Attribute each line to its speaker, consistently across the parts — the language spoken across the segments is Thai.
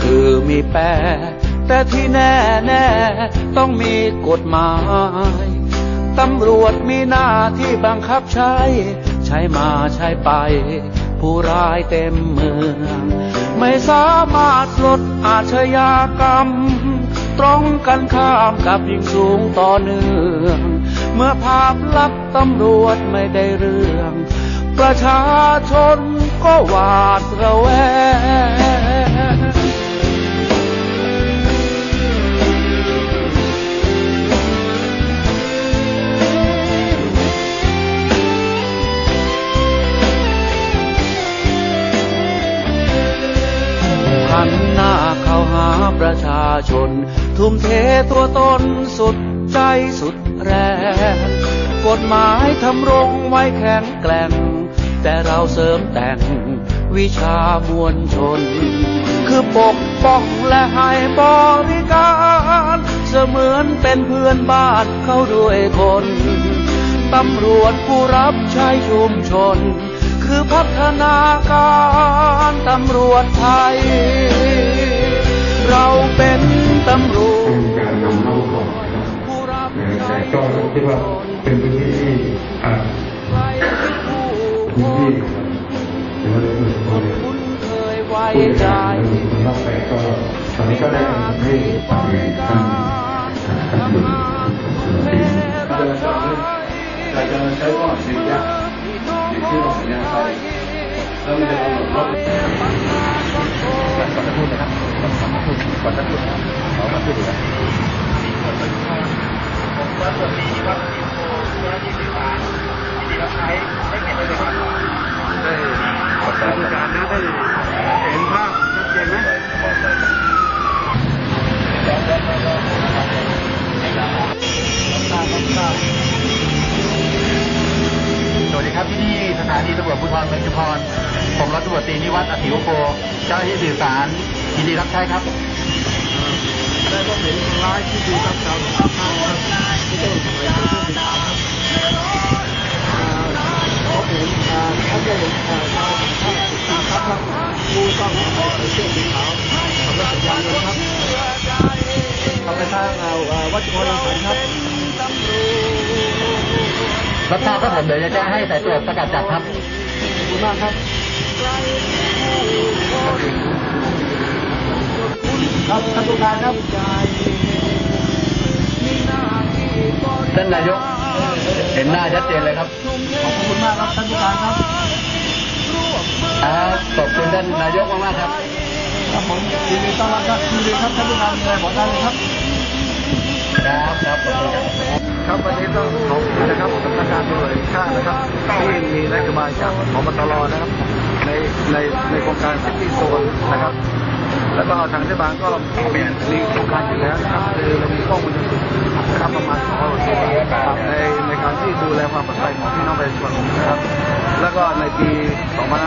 Speaker 1: คือมีแปรแต่ที่แน่แน่ต้องมีกฎหมาย ตำรวจมีหน้าที่บังคับใช้ ใช้มาใช้ไป ผู้ร้ายเต็มเมืองไม่สามารถลดอาชญากรรม ตรงกันข้ามกับยิ่งสูงต่อเนื่อง เมื่อภาพลักษณ์ตำรวจไม่ได้เรื่อง ประชาชนก็หวาดระแวง ชน ทุ่มเทตัวตนสุดใจสุดแรง กฎหมายทำรงไว้แข็งแกร่ง แต่เราเสริมแต่งวิชามวลชน คือปกป้องและให้บริการ เสมือนเป็นเพื่อนบ้านเข้าด้วยคนตำรวจผู้รับใช้ชุมชน คือพัฒนาการตำรวจไทย เราเป็นตำรว
Speaker 2: เป็น
Speaker 1: จ
Speaker 2: การนำเข้าของนะครับแต่ก็คิดว่าเป็นพื้นที่ที่อ่า
Speaker 1: ใครคือผู้
Speaker 2: พื้นที่
Speaker 1: น
Speaker 2: หรือว่าในส่วนของ
Speaker 1: คุณเคยไว้
Speaker 2: ผู้
Speaker 1: ใจ
Speaker 2: ใหญ่คนนอกไปก็ตอนนี้ก็ได้ให้ทำงานท่านท่านอยู่ปีนี้
Speaker 3: เราจะเราจะใช้ข้อสิบยะสิบที่เราสัญญาไปแล้วมันจะกำหนดรอบ
Speaker 4: ก่อนจะพูดนะครับก่อนจะพูดก่อนจะพูดนะครับขอมาพูดเลย
Speaker 5: ผมว่าส่วนนี้ที่วัดอินโฟเราหน้าที่สื่อสารที่รับใช้ได้เห็นเลยครับ
Speaker 3: ได้ข
Speaker 4: อบคุณครับานีตำรวจภูธรเมืองชุมพรผมร้อยตำรวจตรีนิวัฒน์อธิวโกเจ้าหน้าที่สื่อสารยินดีรับใช้ครับ
Speaker 3: ได้พบเห็นคนร้ายที่ดูครับชาวต่างชาติครับที่ต้องทำอะไรเพื่อเป็นข่าวครับพบเห็นท่านได้เห็นชาวต่างชาติครับครับผู้ต้องใส่เสื้อสีขาวขับรถจักรยานยนต์ครับทำไปทางวัดจุฬาลงกรณ์ครับ
Speaker 4: รับทราบครับผมเดี๋ยวจะแจ้งให้สายตรวจสกัดจับครับ
Speaker 3: ขอบคุณมากครับครับท่านผู้การครับ
Speaker 4: ท่านนายกเห็นหน้าชัดเจนเลยครับ
Speaker 3: ขอบคุณมากครับท่านผู้การครับ
Speaker 4: ครับขอบคุณท่านนายกมากๆครับ
Speaker 3: ครับผมยินดีต้อนรับครับยินดีครับท่านผู้การมีอะไรบอกได้เลยครับ
Speaker 4: ครับครับขอบคุณครับ
Speaker 3: ครับวันนี้ต้องขอบคุณนะครับสำนักงานตำรวจแห่งชาตินะครับที่มีนโยบายจากพบตรนะครับในในในโครงการซิตี้โซนนะครับ แล้วก็ทางเทศบาลก็มีโครงการอยู่แล้วนะครับคือเรามีกล้องวงจรปิดนะครับประมาณ200ตัวครับในในการที่ดูแลความปลอดภัยของพี่น้องประชาชนนะครับ แล้วก็ในปี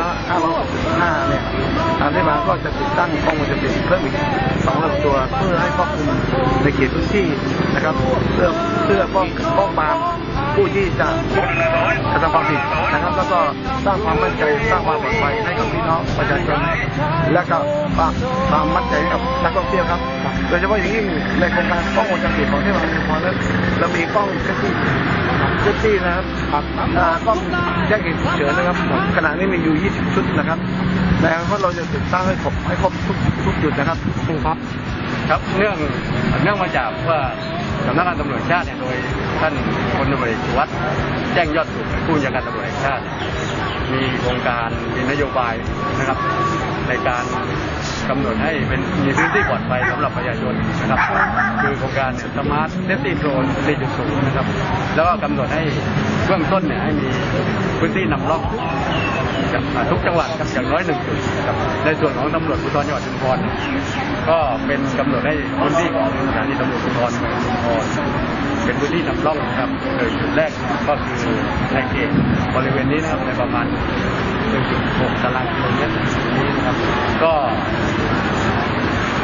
Speaker 3: 2565เนี่ยทางเทศบาลก็จะติดตั้งกล้องวงจรปิดเพิ่มอีก200ตัวเพื่อให้ครอบคลุมในเขตพื้นที่นะครับ เพื่อเพื่อป้องป้องปราม ผู้ที่จะกระทำความผิดนะครับ แล้วก็สร้างความมั่นใจสร้างความปลอดภัยให้กับพี่น้องประชาชนและก็สร้างความมั่นใจให้กับนักท่องเที่ยวครับโดยเฉพาะอย่างยิ่งในโครงการกล้องวงจรปิดของเทศบาลชุมพรนั้นเรามีกล้องเซฟตี้เซฟตี้นะครับกล้องแจ้งเหตุฉุกเฉินนะครับขณะนี้มีอยู่ 20 ชุดนะครับในอนาเราจะติดตั้งให้ครบให้ครบทุกทุกจุดนะครับครับ
Speaker 6: ครับเนื่องเนื่องมาจากว่าสำนักงานตำรวจชาติเนี่ยโดย ท่านพลตำรวจวัดแจ้งยอดสุขผู้บัญชาการตำรวจแห่งชาติ มีโครงการมีนโยบายนะครับ ในการกำหนดให้เป็นมีพื้นที่ปลอดภัยสำหรับประชาชนนะครับ คือโครงการสมาร์ทเซฟตี้โซน4.0นะครับ แล้วก็กำหนดให้เบื้องต้นเนี่ยให้มีพื้นที่นำร่องกับทุกจังหวัดครับอย่างน้อยหนึ่งจุดครับในส่วนของตำรวจภูธรจังหวัดชุมพรเนี่ยก็เป็นกำหนดให้พื้นที่ของสถานีตำรวจภูธรชุมพร เป็นพื้นที่นำร่องนะครับโดยจุดแรกก็คือในเขตบริเวณนี้นะครับในประมาณ1.6ตารางกิโลเมตรนี้นะครับ ก็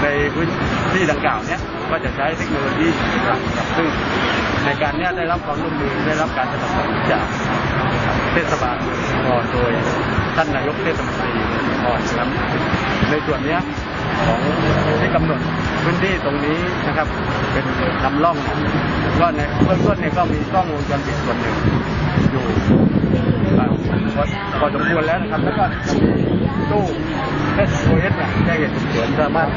Speaker 6: ในพื้นที่ดังกล่าวเนี้ยก็จะใช้เทคโนโลยีนะครับซึ่งในการเนี้ยได้รับความร่วมมือได้รับการสนับสนุนจากเทศบาลเมือโดยท่านนายกเทศมนตรีเมือนครับในส่วนเนี้ยของที่กำหนด พื้นที่ตรงนี้นะครับ เป็นลำล่องก็ในเบื้องต้นเนี่ยก็มีกล้องวงจรปิดส่วนหนึ่งอยู่พอสมควรแล้วนะครับ แล้วก็ตู้เอสโอเอสเนี่ยแจ้งเหตุฉุกเฉินสามารถ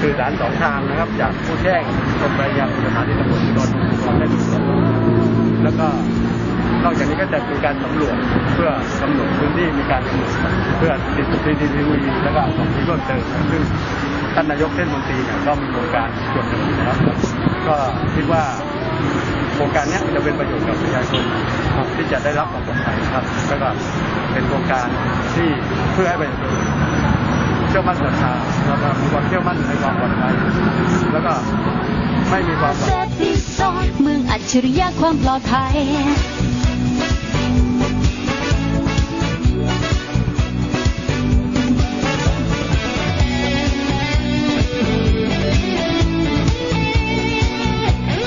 Speaker 6: สื่อสารสองทางนะครับ จากผู้แจ้งตรงไปยังสถานีตำรวจโดนตอนได้ตรวจสอบแล้วก็ นอกจากนี้ก็จะมีการสำรวจเพื่อกำหนดพื้นที่มีการกำหนดเพื่อติดทีทีทีวีแล้วก็ของที่เพิ่มเติมซึ่งท่านนายกเทศมนตรีเนี่ยก็มีโครงการส่วนหนึ่งนะครับ ก็คิดว่าโครงการนี้จะเป็นประโยชน์กับประชาชนที่จะได้รับความปลอดภัยครับแล้วก็เป็นโครงการที่เพื่อให้ประชาชนเชื่อมั่นศรัทธาแล้วก็มีความเชื่อมั่นในความปลอดภัยแล้วก็ไม่มีความ
Speaker 7: เซฟที่ซอนเมืองอัจฉริยะความปลอดภัย